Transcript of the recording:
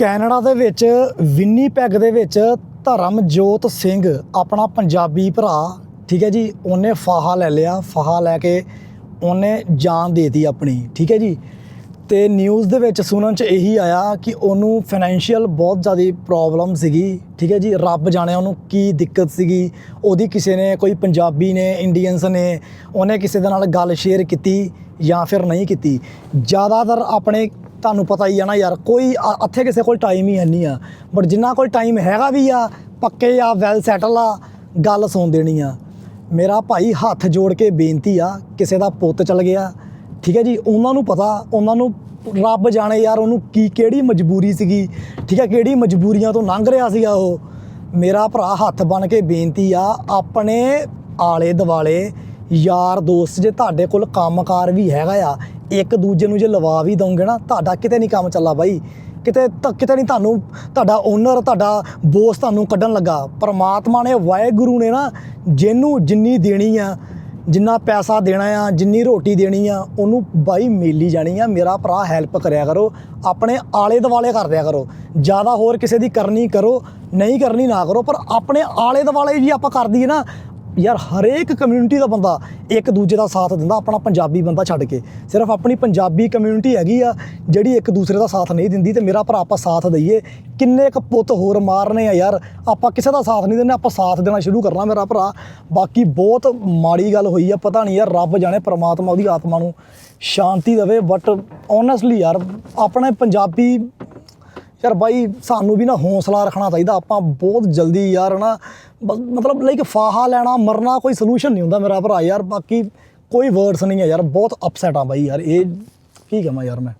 Canada ਦੇ ਵਿੱਚ Winnipeg ਦੇ ਵਿੱਚ ਧਰਮਜੋਤ ਸਿੰਘ, ਆਪਣਾ ਪੰਜਾਬੀ ਭਰਾ, ਠੀਕ ਹੈ ਜੀ, ਉਹਨੇ ਫਾਹਾ ਲੈ ਲਿਆ, ਫਾਹਾ ਲੈ ਕੇ ਉਹਨੇ ਜਾਨ ਦੇਤੀ ਆਪਣੀ, ਠੀਕ ਹੈ ਜੀ। ਤੇ ਨਿਊਜ਼ ਦੇ ਵਿੱਚ ਸੁਣਨ ਚ ਇਹੀ ਆਇਆ ਕਿ ਉਹਨੂੰ ਫਾਈਨੈਂਸ਼ੀਅਲ ਬਹੁਤ ਜ਼ਿਆਦਾ ਪ੍ਰੋਬਲਮ ਸੀਗੀ, ਠੀਕ ਹੈ ਜੀ, ਰੱਬ ਜਾਣੇ ਉਹਨੂੰ ਕੀ ਦਿੱਕਤ ਸੀਗੀ। ਉਹਦੀ ਕਿਸੇ ਨੇ, ਕੋਈ ਪੰਜਾਬੀ ਨੇ ਇੰਡੀਅਨਸ ਨੇ, ਉਹਨੇ ਕਿਸੇ ਦੇ ਨਾਲ ਗੱਲ ਸ਼ੇਅਰ ਕੀਤੀ ਜਾਂ ਫਿਰ ਨਹੀਂ ਕੀਤੀ। ਜ਼ਿਆਦਾਤਰ ਆਪਣੇ ਤੁਹਾਨੂੰ ਪਤਾ ਹੀ ਆ ਨਾ ਯਾਰ, ਕੋਈ ਇੱਥੇ ਕਿਸੇ ਕੋਲ ਟਾਈਮ ਹੀ ਹੈ ਨਹੀਂ ਆ। ਬਟ ਜਿੰਨਾ ਕੋਲ ਟਾਈਮ ਹੈਗਾ ਵੀ ਆ, ਪੱਕੇ ਆ ਵੈਲ ਸੈਟਲ ਆ, ਗੱਲ ਸੁਣ ਦੇਣੀ ਆ। ਮੇਰਾ ਭਾਈ ਹੱਥ ਜੋੜ ਕੇ ਬੇਨਤੀ ਆ, ਕਿਸੇ ਦਾ ਪੁੱਤ ਚਲ ਗਿਆ, ਠੀਕ ਹੈ ਜੀ? ਉਹਨਾਂ ਨੂੰ ਪਤਾ, ਉਹਨਾਂ ਨੂੰ ਰੱਬ ਜਾਣੇ ਯਾਰ ਉਹਨੂੰ ਕੀ, ਕਿਹੜੀ ਮਜਬੂਰੀ ਸੀਗੀ, ਠੀਕ ਹੈ? ਕਿਹੜੀ ਮਜਬੂਰੀਆਂ ਤੋਂ ਲੰਘ ਰਿਹਾ ਸੀਗਾ ਉਹ। ਮੇਰਾ ਭਰਾ ਹੱਥ ਬਣ ਕੇ ਬੇਨਤੀ ਆ, ਆਪਣੇ ਆਲੇ ਦਿਵਾਲੇ ਯਾਰ ਦੋਸਤ ਜੇ ਤੁਹਾਡੇ ਕੋਲ ਕੰਮਕਾਰ ਵੀ ਹੈਗਾ ਆ ਇੱਕ ਦੂਜੇ ਨੂੰ ਜੇ ਲਵਾ ਵੀ ਦੋਗੇ ਨਾ, ਤੁਹਾਡਾ ਕਿਤੇ ਨਹੀਂ ਕੰਮ ਚੱਲਾ ਬਾਈ। ਕਿਤੇ ਤ- ਕਿਤੇ ਨਹੀਂ ਤੁਹਾਨੂੰ, ਤੁਹਾਡਾ ਓਨਰ ਤੁਹਾਡਾ ਬੋਸ ਤੁਹਾਨੂੰ ਕੱਢਣ ਲੱਗਾ। ਪਰਮਾਤਮਾ ਨੇ, ਵਾਹਿਗੁਰੂ ਨੇ ਨਾ ਜਿਹਨੂੰ ਜਿੰਨੀ ਦੇਣੀ ਆ, ਜਿੰਨਾ ਪੈਸਾ ਦੇਣਾ ਆ, ਜਿੰਨੀ ਰੋਟੀ ਦੇਣੀ ਆ, ਉਹਨੂੰ ਬਾਈ ਮੇਲੀ ਜਾਣੀ ਆ। ਮੇਰਾ ਭਰਾ ਹੈਲਪ ਕਰਿਆ ਕਰੋ, ਆਪਣੇ ਆਲੇ ਦੁਆਲੇ ਕਰ ਦਿਆ ਕਰੋ। ਜ਼ਿਆਦਾ ਹੋਰ ਕਿਸੇ ਦੀ ਕਰਨੀ ਕਰੋ, ਨਹੀਂ ਕਰਨੀ ਨਾ ਕਰੋ, ਪਰ ਆਪਣੇ ਆਲੇ ਦੁਆਲੇ ਵੀ ਆਪਾਂ ਕਰ ਦਈਏ ਨਾ ਯਾਰ ਹਰੇਕ ਕਮਿਊਨਿਟੀ ਦਾ ਬੰਦਾ ਇੱਕ ਦੂਜੇ ਦਾ ਸਾਥ ਦਿੰਦਾ, ਆਪਣਾ ਪੰਜਾਬੀ ਬੰਦਾ ਛੱਡ ਕੇ। ਸਿਰਫ ਆਪਣੀ ਪੰਜਾਬੀ ਕਮਿਊਨਿਟੀ ਹੈਗੀ ਆ, ਜਿਹੜੀ ਇੱਕ ਦੂਸਰੇ ਦਾ ਸਾਥ ਨਹੀਂ ਦਿੰਦੀ ਤੇ ਮੇਰਾ ਭਰਾ ਆਪਾਂ ਸਾਥ ਦਈਏ। ਕਿੰਨੇ ਕੁ ਪੁੱਤ ਹੋਰ ਮਾਰਨੇ ਆ ਯਾਰ, ਆਪਾਂ ਕਿਸੇ ਦਾ ਸਾਥ ਨਹੀਂ ਦਿੰਦੇ, ਆਪਾਂ ਸਾਥ ਦੇਣਾ ਸ਼ੁਰੂ ਕਰਨਾ ਮੇਰਾ ਭਰਾ। ਬਾਕੀ ਬਹੁਤ ਮਾੜੀ ਗੱਲ ਹੋਈ ਆ, ਪਤਾ ਨਹੀਂ ਯਾਰ, ਰੱਬ ਜਾਣੇ ਪ੍ਰਮਾਤਮਾ ਉਹਦੀ ਆਤਮਾ ਨੂੰ ਸ਼ਾਂਤੀ ਦੇਵੇ ਬਟ ਓਨੈਸਟਲੀ ਯਾਰ, ਆਪਣੇ ਪੰਜਾਬੀ ਯਾਰ ਬਾਈ, ਸਾਨੂੰ ਵੀ ਨਾ ਹੌਸਲਾ ਰੱਖਣਾ ਚਾਹੀਦਾ। ਆਪਾਂ ਬਹੁਤ ਜਲਦੀ ਯਾਰ ਨਾ ਬ- ਮਤਲਬ ਲਾਈਕ ਫਾਹਾ ਲੈਣਾ, ਮਰਨਾ ਕੋਈ ਸੋਲੂਸ਼ਨ ਨਹੀਂ ਹੁੰਦਾ ਮੇਰਾ ਭਰਾ ਯਾਰ। ਬਾਕੀ ਕੋਈ ਵਰਡਸ ਨਹੀਂ ਹੈ ਯਾਰ, ਬਹੁਤ ਅਪਸੈਟ ਆ ਬਾਈ ਯਾਰ। ਇਹ ਕੀ ਕਹਾਂ ਯਾਰ ਮੈਂ?